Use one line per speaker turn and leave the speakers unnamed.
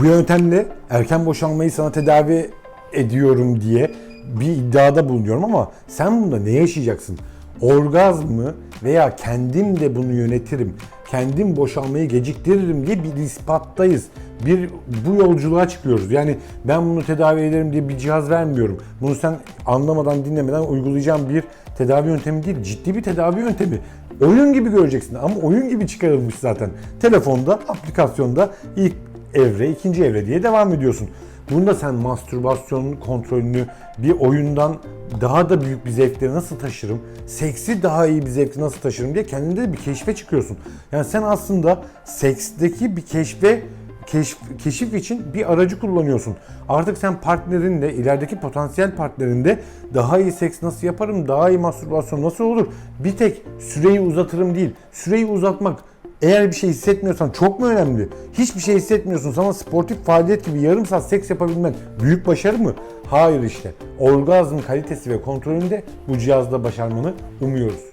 bu yöntemle erken boşalmayı sana tedavi ediyorum diye bir iddiada bulunuyorum ama sen bunda ne yaşayacaksın? Orgazmı veya kendim de bunu yönetirim, kendim boşalmayı geciktiririm diye bir ispattayız. Bir bu yolculuğa çıkıyoruz. Yani ben bunu tedavi ederim diye bir cihaz vermiyorum. Bunu sen anlamadan, dinlemeden uygulayacağın bir tedavi yöntemi değil, ciddi bir tedavi yöntemi. Oyun gibi göreceksin ama oyun gibi çıkarılmış zaten. Telefonda, aplikasyonda ilk evre, ikinci evre diye devam ediyorsun. Bunda sen mastürbasyon kontrolünü bir oyundan daha da büyük bir zevkle nasıl taşırım, seksi daha iyi bir zevkle nasıl taşırım diye kendinde de bir keşfe çıkıyorsun. Yani sen aslında seksteki bir keşfe keşif, keşif için bir aracı kullanıyorsun. Artık sen partnerinle, ilerideki potansiyel partnerinde daha iyi seks nasıl yaparım, daha iyi mastürbasyon nasıl olur? Bir tek süreyi uzatırım değil. Süreyi uzatmak eğer bir şey hissetmiyorsan çok mu önemli? Hiçbir şey hissetmiyorsun. Sana sportif faaliyet gibi yarım saat seks yapabilmen büyük başarı mı? Hayır işte. Orgazm kalitesi ve kontrolünü de bu cihazda başarmanı umuyoruz.